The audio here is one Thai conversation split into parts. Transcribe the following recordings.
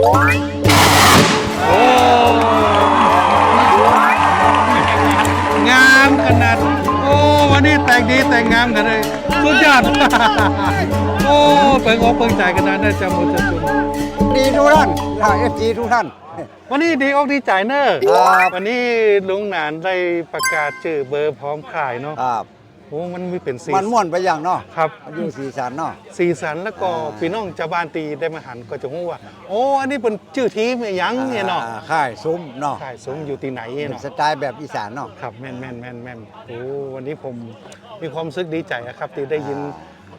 โอ้งามขนาด โอ้วันนี้แต่งดีแต่งงามกันเลยสุดยอดโอ้เปิงอกเปิงใจกันนะน่าจะหมดจะจุนดีทุกท่านเอฟซีทุกท่าน วันนี้ดีอกดีใจเนอะครับวันนี้ลุงหนานได้ประกาศชื่อเบอร์พร้อมขายเนาะครับ โอ้มันมีเป็นสีมันม่วนไปอย่างเนาะครับมันอยู่สีสันเนาะสีสันแล้วก็อ่าพี่น้องชาวบ้านตีได้มาหันก็จะรู้ว่าโอ้อันนี้เป็นชื่อทีมเนี่ยยังเนี่ยเนาะอ่ค่ายซุ้มเนาะขายสูงอยู่ที่ไหนเป็นเนาะสไตล์แบบอีสานเนาะครับแม่นแม่นแม่นแม่นโอ้วันนี้ผมมีความรู้สึกดีใจนะครับที่ได้ยิน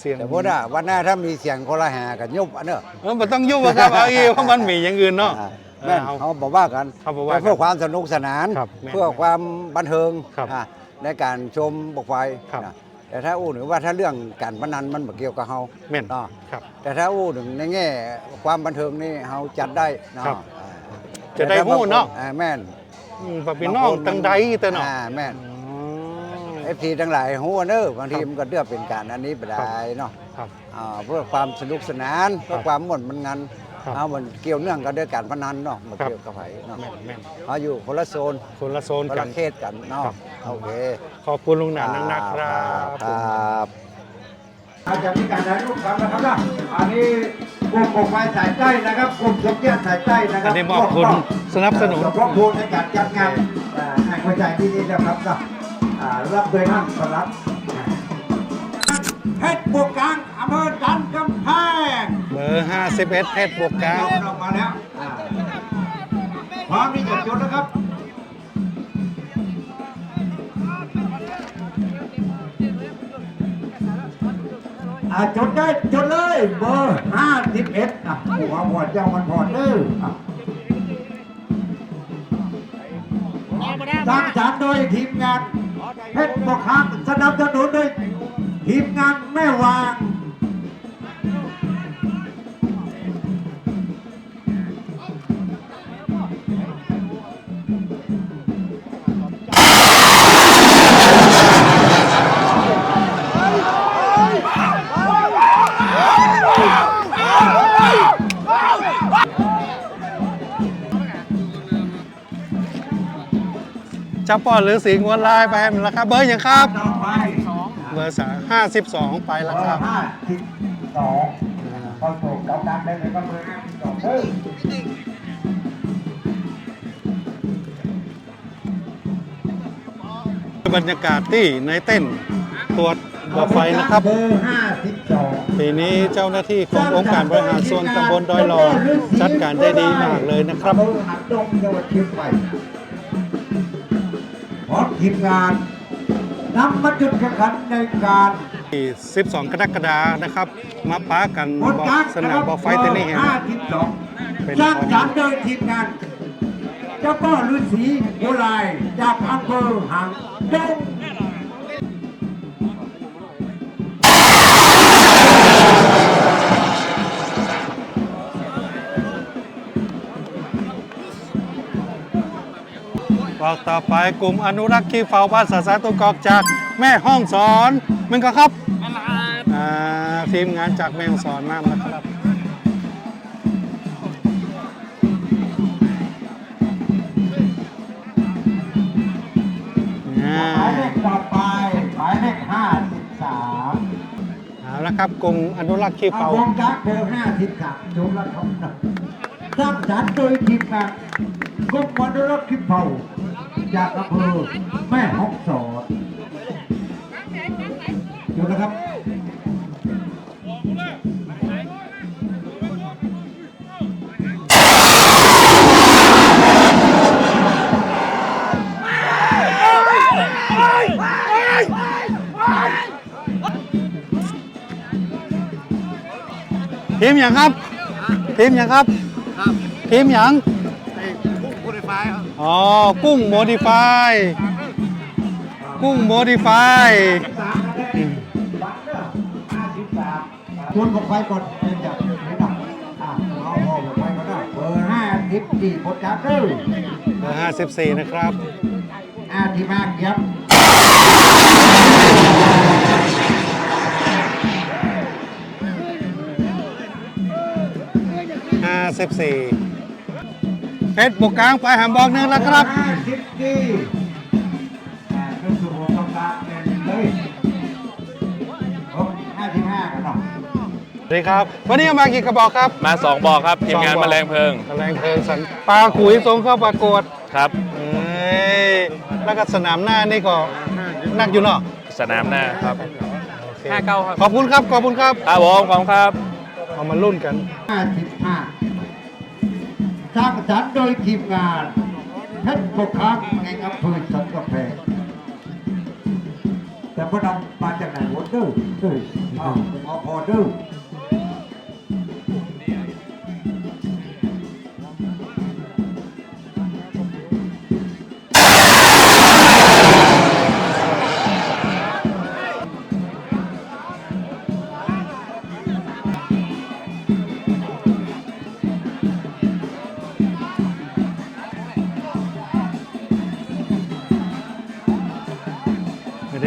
เสียงแต่พูดว่าวันหน้าถ้ามีเสียงคนละแห่กันยุบอันเนอะเออมันต้องยุ่งอะครับเอาอีเพราะมันมีอย่างอื่นเนาะอ่าแม่นเอาเขาบอกว่ากันเขาบอกว่ากันเพื่อความสนุกสนานครับแม่นเพื่อความบันเทิงครับอะ ในการชมบอกไฟครับนะแต่ถ้าอู้หรือว่าถ้าเรื่องการพนันมันบ่เกี่ยวกับเฮาแม่นเนาะครับ แต่ถ้าอู้ถึงในแง่ความบันเทิงนี่เฮาจัดได้เนาะครับอ่าจะได้ฮู้เนาะ อ่าแม่นอืมปะพี่น้องตังใดแต่เนาะอ่าแม่นอ๋อเอฟซีทั้งหลายฮู้เนอะบางทีมันก็เลือกเป็นการอันนี้ไปได้เนาะครับอ่าเพื่อความสนุกสนานเพื่อความม่วนมันงันครับ เอามันเกี่ยวเนื่องกันด้วยการพนันเนาะมาครับเกี่ยวกับไผเนาะแม่นแม่นเอาอยู่คนละโซนคนละโซนคนกัละน เขตกันเนาะครับ โอเคขอบคุณลุงหนานนักๆครับครับ อาจจะมีการถ่ายรูปกันนะครับนะอันนี้กลุ่มปกไฟสายใต้นะครับกลุ่มสมเกียรติสายใต้นะคอัรันบนี้มอบคุณสนับสนุน ขอบคุณในการจัดงานอ่าให้หัวใจที่นี่นะครับนะอ่ารับโดยท่านสำหรับ เพชรบวกกลางอำเภอจันทร์กำแพงเบอร์ 51เพชรบวกกลาออกมาแล้วอ่าพร้อมที่จะจุดนะครับ อ่าจดได้จดเลยเบอร์ห้าสิบเอ็ดอะหัวหมวดเจ้ามันพอดเด้ออะสร้างสรรค์โดยทีมงานเพชรบกค้างสนับสนุนโดยทีมงานแม่วาง จับปอดหรือสิงวนลายไปให้มันละครับเบอร์ย่างครับต่อไปเบอร์สามห้าสิบสองไปแล้วครับห้าสิบสองพอถูกเกาดังได้เลยก็เบอร์ห้าสิบสองเด้อบรรยากาศที่ในเต้นตรวจ บ่อไฟนะครับเบอร์ห้าสิบสองปีนี้เจ้าหน้าที่ขององค์การบริหารส่วนตำบลดอยหลอจัดการได้ดีมากเลยนะครับอำเภอหัดดงจังหวัดเชียงใหม่พร้อมทีมงานนำมาจุดแข่งขันในการที่12 กรกฎาคมนะครับ มาป้ากันบนบ่อการสนามบ่อไฟเต้นนี่เห็นห้าสิบสองเป็นสร้างสรรค์โดยทีมงานเจ้าพ่อฤาษีโบรายจากอำเภอหางดง อกต่อไปกลุ่มอนุรักษ์ขี้เฝ้าบ้านสาสาตุกอกจากแม่ห้องสอนมันก็ครับอ่าทีมงานจากแม่ห้องสอนมากนะครับอ่าหมายเลขต่อไปหมายเลขห้าสิบสามเอาละครับกลุ่มอนุรักษ์ขี้อาเฝ้า วงการเบอร์ห้าสิบสามจุลทองนะสร้างสรรค์โดยทีมงานกรมอนุรักษ์คิปเผา จากอำเภอแม่ฮ่องสอนอยู่นะครับทีมอย่างครับทีมอย่างครับทีมอย่าง อ๋อ กุ้งโมดิฟาย กุ้งโมดิฟายสามคะแนนบัตรเนอร์ห้าสิบสามชวนบอกไฟก่อนเป็นจากไหนดับอะเอาพอบอกไฟก็ได้เบอร์ห้าสิบสี่ผลการเด้อเบอร์54นะครับอาทีมากครับ54 เพชรบุกกลางไปหามบอกหนึ่งแล้วครับห้าสิบสี่อ่าขึ้นสู่วงกลางเนี่ยเลยหกห้าสิบห้ากันเนาะสวัสดีครับ วันนี้เอามากี่กระบอกครับ มาสองบอกครับทีมงานสอแมลงเพลิงแมลงเพลิงสันปลาขุยทรงเข้าประกวดครับ เอ้ยแล้วก็สนามหน้านี่ก็นักอยู่เนาะสนามหน้าครับโอเคห้าเก้าครับขอบคุณครับขอบคุณครับครับผมขอบคุณครับ เอามารุ่นกันห้า สร้างสรรค์โดยทีมงานเพชรปกคักในอำเภอสันกำแพงแต่พวกเรามาจากไหนวะเด้อเด้ออ้าวเอพอเด้อ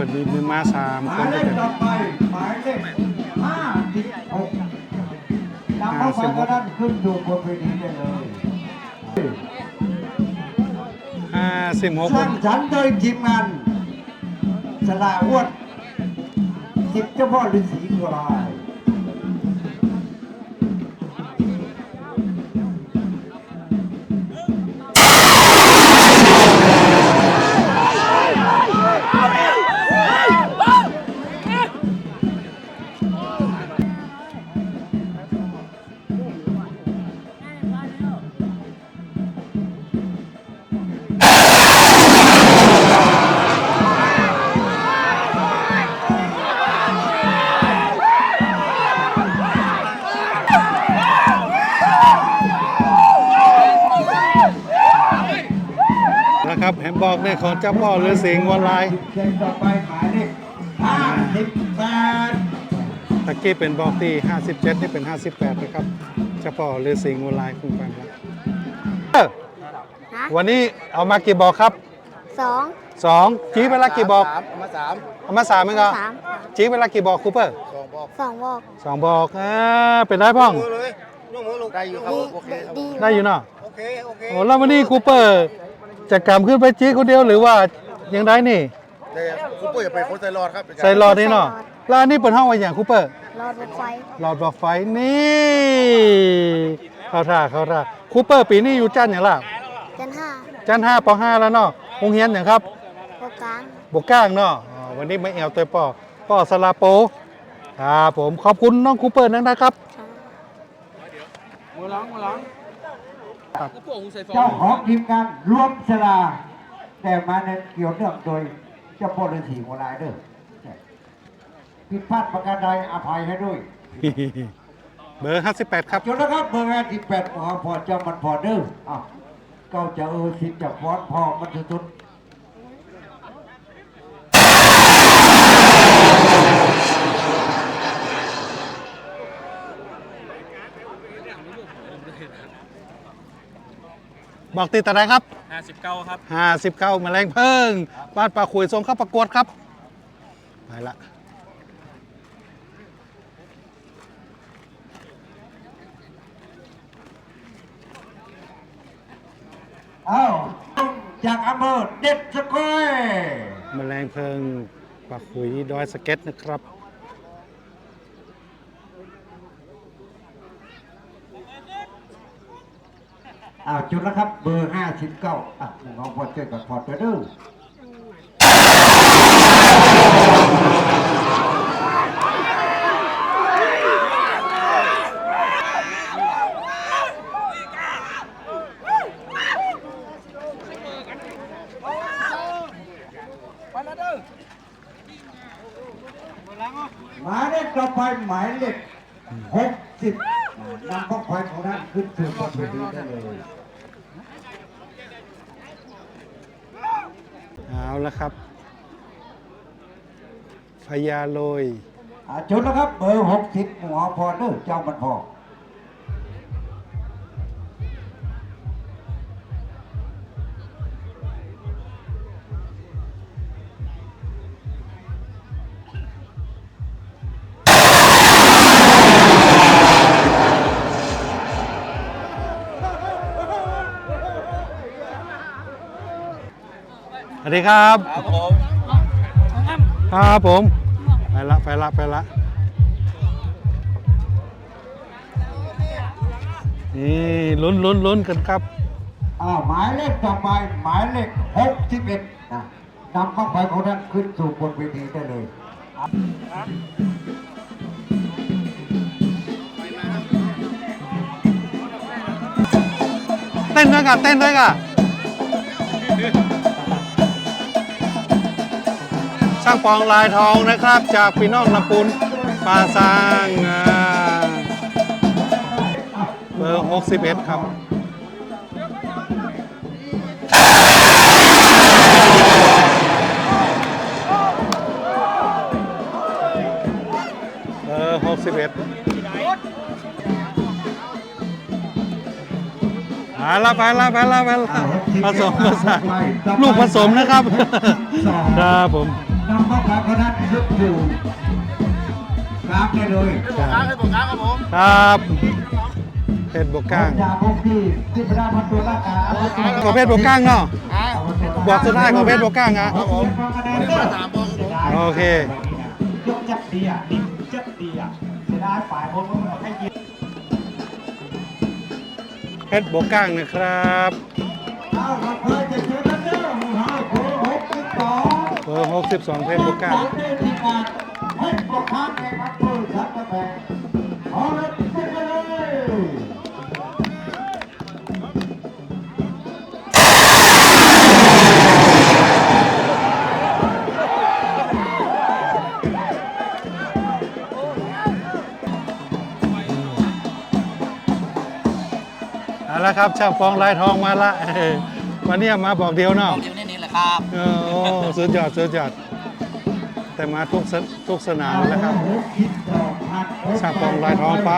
ไม่ได้เปิดมีมือมาสามหคมายนเลด้วยขกันต่อไปหมายเลขห้าสิบหกนำเข้าไปก็นั้นขึ้นสู่บนเวทีได้เลย ห้าสิบหกสร้างสรรค์โดยทีมงานสลาอ้วนสิบเจ้าพ่อฤาษีกุลาย ของเจ้าพ่อเรือสิงห์วันลายเชิญต่อไปหมายเลขห้าสิบแปดตะกี้เป็นบอกที่ 57 นี่เป็น 58นะครับเจ้าพ่อเรือสิงห์วันลายคุณแฟนครับเอ้อฮะวันนี้เอามากี่บอกครับสองสองจีเวลากี่บอกเอามาสามเอามาสามไหมครับสามจีเวลากี่บอกคูเปอร์สองบอกสองบอกสองบอกอ่าเป็นไรพ่องมือเลยยกมือลงได้อยู่ครับดีโอเคครับดีได้อยู่เนาะโอเคโอเคโอ้แล้ววันนี้คูเปอร์ จะกำขึ้นไปจีคนเดียวหรือว่ายังได้นี่เดี๋ยวคุณปุ้ยจะไปโค้ชไซรอดครับใส่หลอดนี่เนาะแล้วอันนี้เปิดห้องไว้อย่างคูเปอร์รอดรถไฟหลอดบอกไฟนี่เข้าท่าเข้าท่าคูเปอร์ปีนี้อยู่จันทร์อย่างล่ะจันห้าจันทร์ห้าปห้าแล้วเนาะโรงเรียนอย่างครับโปรกลางบกก้างเนาะอ๋อวันนี้ไม่เอวตัวป่อป่อสลาโปครับผมขอบคุณน้องคูเปอร์นั่นนะครับ เจ้าของทีมงานรวมสลา แต่มาในเกี่ยวเนื่องโดยเจ้าพ่อฤาษีกุลายเด้อผิดพลาดประการใดอภัยให้ด้วย เบอร์ 58 ครับจนแล้วครับเบอร์แรกที่แปดมหาพรเจ้ามันพอเด้ออ้าวเก้าจะเออสิบจะฟอนพอมันสุดๆ บอกติดแต่ไหนครับ 59 ครับ 59แมลงเพิ่งบ้านปลาขุยทรงเข้าประกวดครับ ไปละเอ้าจากอำเภอเด็ดสกอยแมลงเพิ่งปลาขุยดอยสะเก็ตนะครับ อ้าวจุดแล้วครับ เบอร์ห้าสิบเก้าอะน้องพอเจอกับพอดไปเด้อหมายเลขต่อไปหมายเลขหกสิบนำพกไฟของนั้นขึ้นสู่บนเวทีได้เลยเอาละครับพญาโลย อ่าจุดแล้วครับเบอร์หกสิบหมอพอเด้อเจ้ามันพอ วัสดีครับ ครับผมครับผม ไปละไปละไปละนี่ลุ้นลุ้นลุ้นกันครับอ้าวหมายเลขต่อไปหมายเลขหกสิบเอ็ดนะนำเข้าไปของท่านขึ้นสู่บนเวทีได้เลยเต้นด้วยกันเต้นด้วยกัน ช่างปองลายทองนะครับ จากพี่น้องลำปูนปาซางอ่าเบอร์ 61 ครับเบอร์61ไปละไปละไปละไปละผสมผสานลูกผสมนะครับ ครับผม นำเข้าไปของท่านขึ้นสู่กลางได้เลยครับเพชรบกก้างจากพวกที่ที่พระพันตัวร่างกายเอาไว้ตรงของเพชรบกก้างเนาะบอกสุดท้ายของเพชรบกก้างอะครับผมคะแนนเด้อโอเคยกจับดีอะนิ่มจับดีอะเสียดายฝ่ายบนมันให้ยิงเพชรบกก้างนะครับ บอร์62เพชรบกก้างเทปหกางในพักเกาแฟเอาเลยเต้นกันเลยเอาละครับช่างฟองลายทองมาละวันนี้มาบอกเดียวเนาะ เดี๋ยวนี้นี่แหละครับเออโอ้สุดยอดสุดยอดแต่มาทุกสทุกสนามแล้วครับช่างปองลายทองไป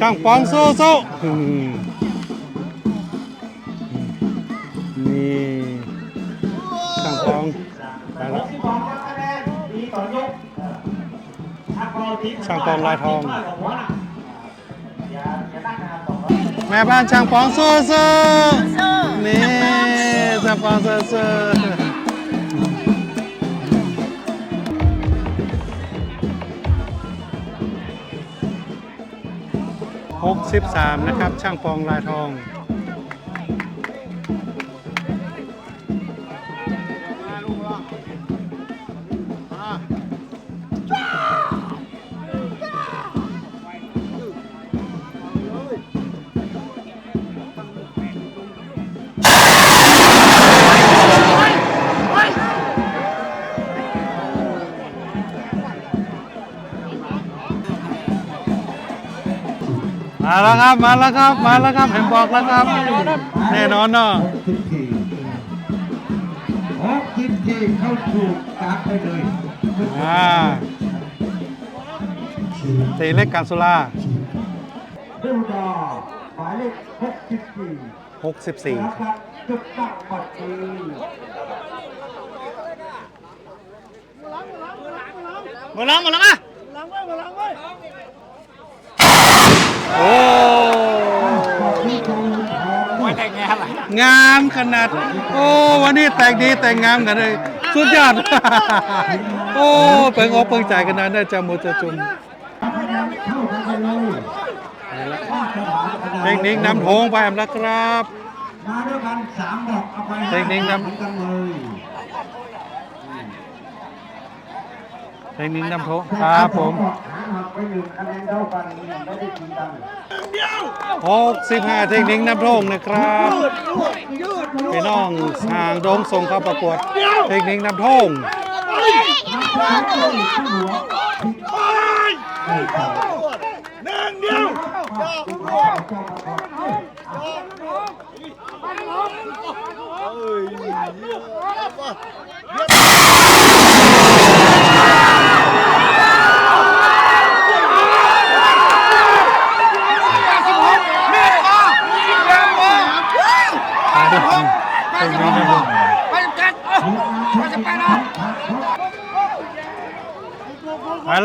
ช่างปองสู้สู้อืมนี่ช่างปองไปแล้วช่างปองลายทอง แม่บ้านช่างปองสู้สู้นี่ช่างปองสู้สู้หกสิบสามนะครับ ช่างปองลายทอง มาแล้วครับ มาแล้วครับ มาแล้วครับเห็นบอกแล้วครับ แน่นอนเนาะสิบสี่หกสิบสี่เข้าสู่กลาไปเลยอ่าตีเล็กการสุราเรื่องดอหมายเลขหกสิบสี่64นะครับจุดตั้งปัดตีหมดแล้วหมดแล้วมาโอ้ที่ตูนทอง โอ้ยแต่งงานอะไรงามขนาด โอ้วันนี้แต่งดีแต่งงามกันเลย สุดยอด โอ้เปิงอกเปิงใจกันนะได้จามุจะจุมเข้ากันไปเลยเทคนิคนำโถงไปแล้วครับ มาด้วยกันสามดอกเอาไปเทคนิคครับเหมือนกันเลยเทคนิคนำโถงครับผมหาหักไปหนึ่งคะแนนเท่ากันไม่ได้กินกัน65เทคนิคนำโถงนะครับพี่น้องทางโดงส่งเข้าประกวดเทคนิคนำโถงไป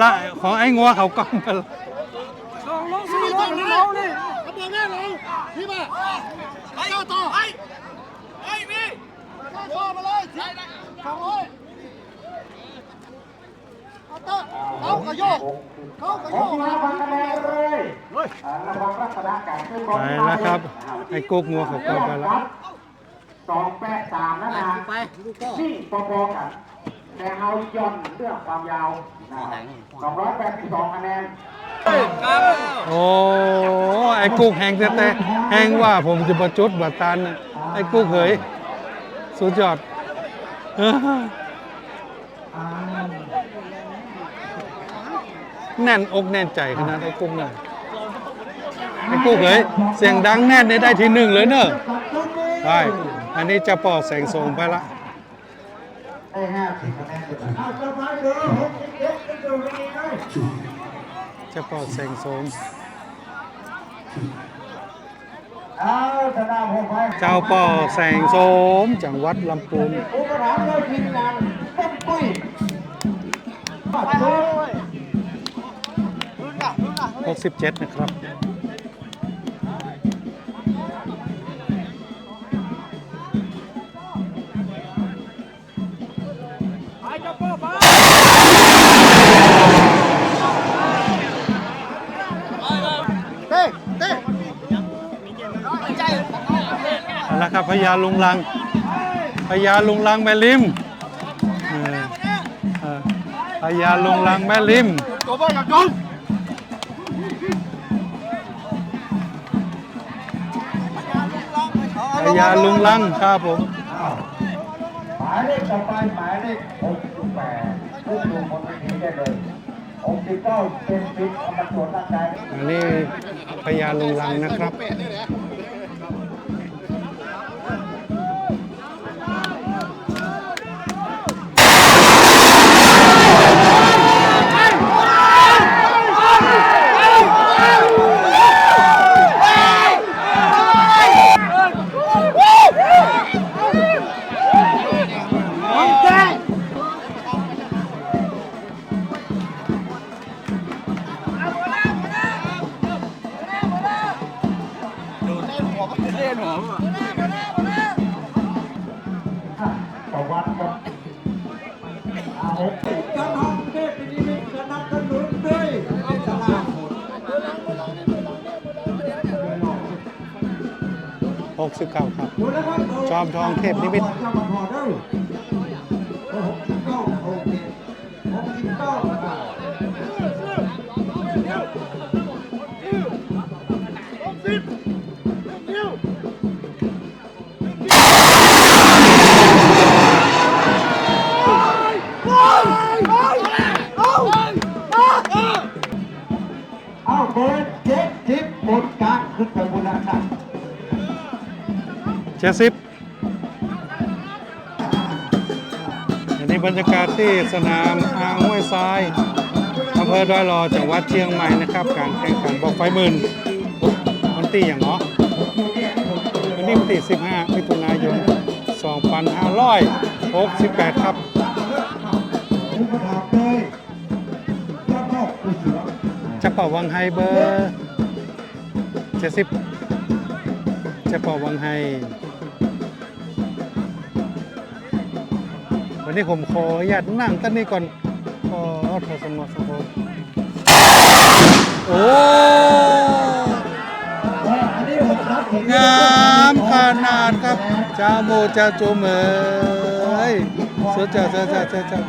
ละของไอ้งัวเขากล้องไปละเขาก็โยกเขาก็โยกมาฟังคะแนนเลยอ่าระวังลักษณะการขึ้นบอลไปแล้วครับไอ้กุ๊กงัวเขาก็ไปแล้วสองแปดสามนะนะนี่ปอๆกัน แต่เอาย่อนเรื่องความยาวสองร้อยแปดสิบสองคะแนน โอ้ไอ้กุ๊กแหงแต่แต่แหงว่าผมจะประจุดบัตตันน่ะไอ้กุ๊กเหยสุดยอดเออแน่นอกแน่นใจขนาดไอ้กุ๊กน่ะไอ้กุ๊กเหยเสียงดังแน่นได้ได้ทีหนึ่งเลยเนอะไปอันนี้จะปอแสงทรงไปละ ได้ห้าสิบคะแนน เอาสบายเด้อหกสิบเอ็ดกันดูไปดีเลยจะปอแสงทรงเอาชนะหกไปเจ้าปอแสงโสมจังหวัดลำพูนอุปถัมภ์เลยทีมงานต้นปุ้ยปัดเลย67นะครับ ญาลุงลังพญาลุงลังแม่ริมเออเออพญาลุงลังแม่ริมตัวบอลกับจนพญาลุงลังครับผมหมายเลขต่อไปหมายเลขหกสิบแปดทุกดูคนทีได้เลยหกสิบเก้าเป็นฟิตเอามาตรวจร่างกายอันนี้พญาลุงลังนะครับ ประวัติกับอาหกการทำเทพนิมิตสนับสนุนด้วยสลากหมด69ครับ จอมทองเทพนิมิตร 70อันนี้บรรยากาศที่สนามอ่างห้วยทรายอำเภอดอยหลอจังหวัดเชียงใหม่นะครับ การแข่งขันบอกไฟหมื่นวันที่อย่างเนาะวันนี้วันที่15มิถุนายน 2568 ครับอุปถัมภ์เลยเจ้าพ่อผู้เจะเป่าวังไฮเบอร์เจ็ดสิบจะเป่าวังไฮ วันนี้ผมขออนุญาตนั่งตั้งนี้ก่อนขอทสมสมบูรโอ้อันนี้ผมรับเห็นงามขนาดครับ เจ้าโมเจ้าโจมเอ๋ยสุดจ้าจ้าจ้าจ้าจ้า